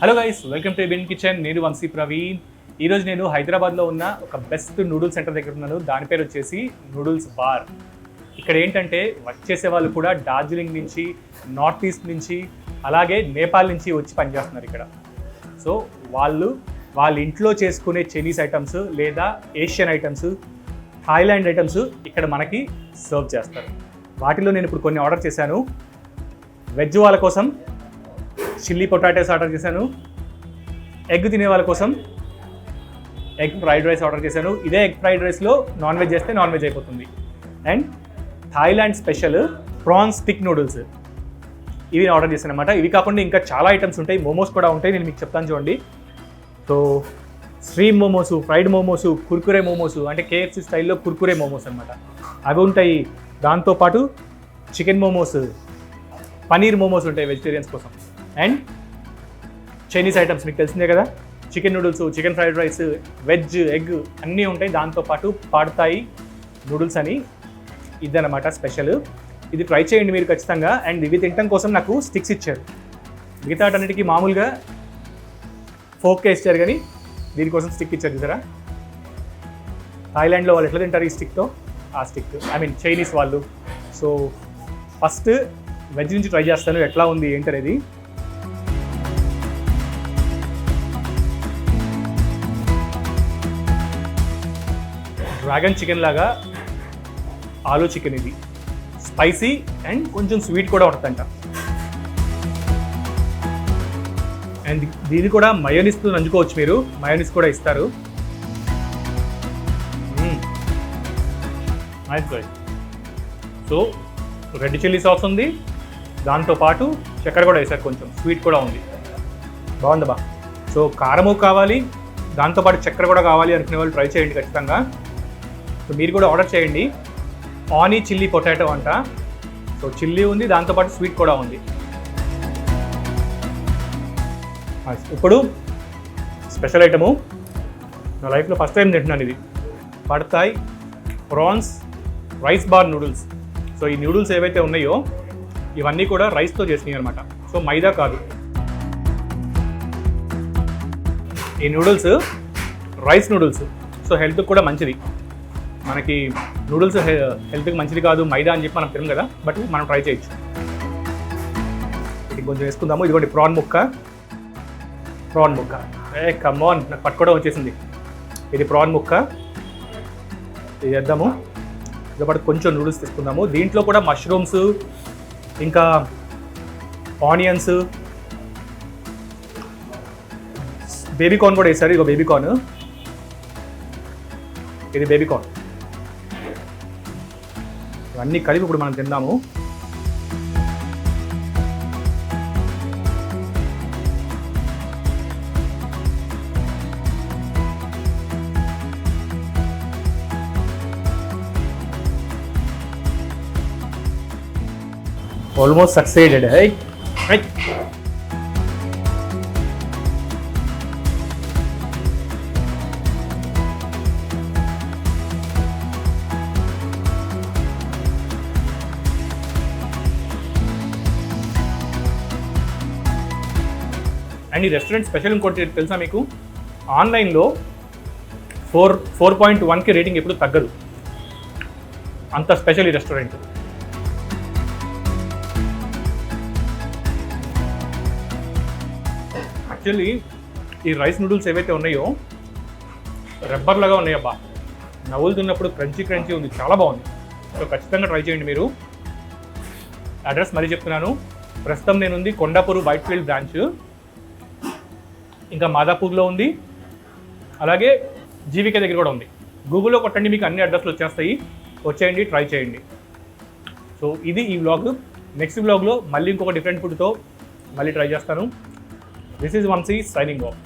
Hello guys welcome to bin kitchen నేను వంశీ ప్రవీణ్. ఈరోజు నేను హైదరాబాద్లో ఉన్న ఒక బెస్ట్ నూడిల్స్ సెంటర్ దగ్గర ఉన్నాను. దాని పేరు వచ్చేసి నూడిల్స్ బార్ ఇక్కడ ఏంటంటే వర్క్ చేసే వాళ్ళు కూడా డార్జిలింగ్ నుంచి నార్త్ ఈస్ట్ నుంచి అలాగే నేపాల్ నుంచి వచ్చి పనిచేస్తున్నారు ఇక్కడ. సో వాళ్ళు వాళ్ళ ఇంట్లో చేసుకునే చైనీస్ ఐటమ్స్ లేదా ఏషియన్ ఐటమ్స్ థాయిలాండ్ ఐటమ్స్ ఇక్కడ మనకి సర్వ్ చేస్తారు. వాటిలో నేను ఇప్పుడు కొన్ని ఆర్డర్ చేశాను. వెజ్ వాళ్ళ కోసం చిల్లీ పొటాటోస్ ఆర్డర్ చేశాను. ఎగ్ తినే వాళ్ళ కోసం ఎగ్ ఫ్రైడ్ రైస్ ఆర్డర్ చేశాను. ఇదే ఎగ్ ఫ్రైడ్ రైస్లో నాన్ వెజ్ చేస్తే నాన్ వెజ్ అయిపోతుంది. And Thailand special prawns thick noodles. ఇవి నేను ఆర్డర్ చేశాను అనమాట ఇవి కాకుండా ఇంకా చాలా ఐటమ్స్ ఉంటాయి. మోమోస్ కూడా ఉంటాయి. నేను మీకు చెప్తాను చూడండి. So steam momos fried momos Kurkure momos అంటే కేఎఫ్సి స్టైల్లో కుర్కురే మోమోస్ అనమాట అవి ఉంటాయి. దాంతోపాటు చికెన్ మోమోస్ పనీర్ మోమోస్ ఉంటాయి వెజిటేరియన్స్ కోసం. అండ్ చైనీస్ ఐటమ్స్ మీకు తెలిసిందే కదా? Chicken noodles chicken fried rice veg egg అన్నీ ఉంటాయి. దాంతోపాటు పాడతాయి నూడిల్స్ అని ఇదన్నమాట స్పెషల్ ఇది ట్రై చేయండి మీరు ఖచ్చితంగా. అండ్ ఇవి తినటం కోసం నాకు స్టిక్స్ ఇచ్చారు. మిగతా అన్నిటికీ మామూలుగా ఫోక్ ఇచ్చారు కానీ దీనికోసం స్టిక్ ఇచ్చారు చూసారా? థాయిలాండ్లో వాళ్ళు ఎట్లా తింటారు ఈ స్టిక్తో ఆ స్టిక్ ఐ మీన్ చైనీస్ వాళ్ళు. సో ఫస్ట్ వెజ్ నుంచి ట్రై చేస్తాను. ఎట్లా ఉంది ఏంటనేది. డ్రాగన్ చికెన్ లాగా ఆలు చికెన్ ఇది. స్పైసీ అండ్ కొంచెం స్వీట్ కూడా ఉంటుందంట. అండ్ దీన్ని కూడా మయోనిస్తో నంచుకోవచ్చు మీరు. మయోనిస్ కూడా ఇస్తారు. సో రెడ్ చిల్లీ సాస్ ఉంది. దాంతోపాటు చక్కెర కూడా వేసారు కొంచెం. స్వీట్ కూడా ఉంది. బాగుంది బా. సో కారము కావాలి. దాంతోపాటు చక్కెర కూడా కావాలి అనుకునే వాళ్ళు ట్రై చేయండి ఖచ్చితంగా. సో మీరు కూడా ఆర్డర్ చేయండి. ఆనీ చిల్లీ పొటాటో అంట. సో చిల్లీ ఉంది దాంతోపాటు స్వీట్ కూడా ఉంది. ఇప్పుడు స్పెషల్ ఐటము. నా లైఫ్లో ఫస్ట్ టైం తింటున్నాను ఇది. పడతాయి prawns rice bar noodles. So ఈ నూడిల్స్ ఏవైతే ఉన్నాయో ఇవన్నీ కూడా రైస్తో చేసినాయి అనమాట సో మైదా కాదు. ఈ నూడిల్స్ రైస్ నూడిల్స్. సో హెల్త్కి కూడా మంచిది. మనకి నూడిల్స్ హెల్త్కి మంచిది కాదు మైదా అని చెప్పి మనం తినం కదా బట్ మనం ట్రై చేయొచ్చు. ఇది కొంచెం వేసుకుందాము. ఇదిగోండి ప్రాన్ ముక్క. ప్రాన్ ముక్క. ఏ కమ్మోన్ నాకు పట్టుకోవడం వచ్చేసింది. ఇది ప్రాన్ ముక్క. ఇది వేద్దాము. ఇదిపాటు కొంచెం నూడిల్స్ తీసుకుందాము. దీంట్లో కూడా మష్రూమ్స్ ఇంకా ఆనియన్స్ బేబీ కార్న్ కూడా వేసారు ఇక బేబీ కార్న్ ఇది బేబీ కార్న్ ఇవన్నీ కలిపి ఇప్పుడు మనం తిందాము almost succeeded hey right and ఈ రెస్టారెంట్ స్పెషల్ ఇంకోటి తెలుసా మీకు? ఆన్లైన్లో ఫోర్ ఫోర్ పాయింట్ వన్కి రేటింగ్ ఎప్పుడు తగ్గదు. అంత స్పెషల్ ఈ రెస్టారెంట్. యాక్చువల్లీ ఈ రైస్ నూడిల్స్ ఏవైతే ఉన్నాయో రబ్బర్లాగా ఉన్నాయబ్బా. ఉన్నాయి నవ్వులు తిన్నప్పుడు క్రంచీ క్రంచీ ఉంది. చాలా బాగుంది. సో ఖచ్చితంగా ట్రై చేయండి మీరు. అడ్రస్ మరీ చెప్తున్నాను. ప్రస్తుతం నేను ఉంది కొండాపూర్ వైట్ ఫీల్డ్ బ్రాంచ్. ఇంకా మాదాపూర్లో ఉంది. అలాగే జీవిక దగ్గర కూడా ఉంది. గూగుల్లో కొట్టండి మీకు అన్ని అడ్రస్లు వచ్చేస్తాయి. వచ్చేయండి ట్రై చేయండి. సో ఇది ఈ వ్లాగ్ నెక్స్ట్ వ్లాగ్లో మళ్ళీ ఇంకొక డిఫరెంట్ ఫుడ్తో మళ్ళీ ట్రై చేస్తాను. This is Vamsi signing off